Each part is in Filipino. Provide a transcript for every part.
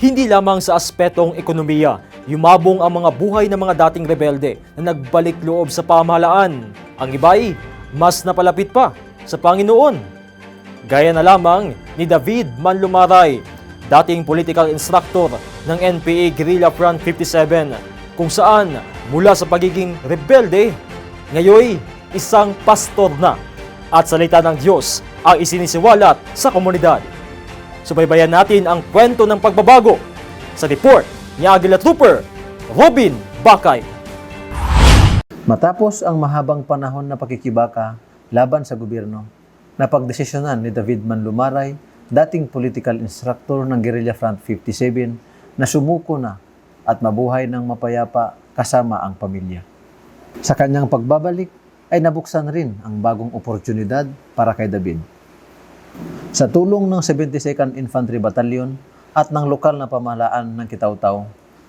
Hindi lamang sa aspetong ekonomiya, yumabong ang mga buhay ng mga dating rebelde na nagbalik loob sa pamahalaan. Ang iba'y mas napalapit pa sa Panginoon. Gaya na lamang ni David Manlumaray, dating political instructor ng NPA Guerrilla Front 57, kung saan mula sa pagiging rebelde, ngayoy isang pastor na at salita ng Diyos ang isinisiwalat sa komunidad. Subaybayan natin ang kwento ng pagbabago sa report ni Aguila Trooper Robin Bakay. Matapos ang mahabang panahon na pakikibaka laban sa gobyerno, napagdesisyonan ni David Manlumaray, dating political instructor ng Guerrilla Front 57, na sumuko na at mabuhay ng mapayapa kasama ang pamilya. Sa kanyang pagbabalik ay nabuksan rin ang bagong oportunidad para kay David. Sa tulong ng 72nd Infantry Battalion at ng lokal na pamahalaan ng Kitaw-Taw,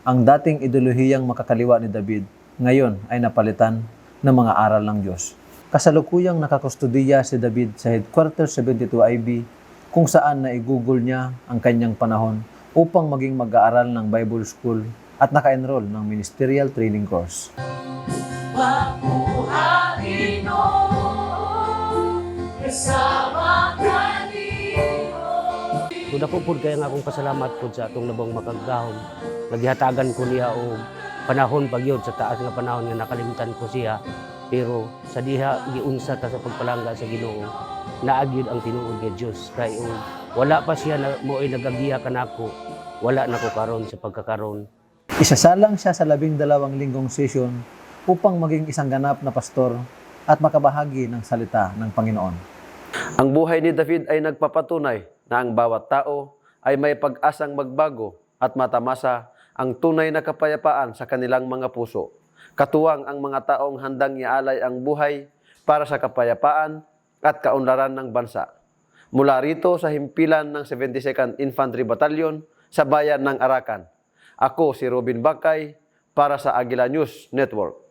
ang dating ideolohiyang makakaliwa ni David ngayon ay napalitan ng mga aral ng Diyos. Kasalukuyang nakakustudiya si David sa Headquarters 72 IB kung saan naigugol niya ang kanyang panahon upang maging mag-aaral ng Bible School at naka-enroll ng Ministerial Training Course. Mabuhayin mo Kuda po po kaya nga akong pasalamat po sa atong nabang makagahom. Naghihatagan ko niya o panahon pagyod sa taas nga panahon nga nakalimutan ko siya. Pero sa diha giunsa ta sa pagpalangga sa Ginoo, naagyod ang tinuod nga Dios kay o wala pa siya na mo ay kanako. Wala na ko karon sa pagkakaron. Isasalang siya sa labing dalawang linggong session upang maging isang ganap na pastor at makabahagi ng salita ng Panginoon. Ang buhay ni David ay nagpapatunay na ang bawat tao ay may pag-asang magbago at matamasa ang tunay na kapayapaan sa kanilang mga puso. Katuwang ang mga taong handang ialay ang buhay para sa kapayapaan at kaunlaran ng bansa. Mula rito sa himpilan ng 72nd Infantry Battalion sa bayan ng Arakan. Ako si Robin Bakay para sa Agila News Network.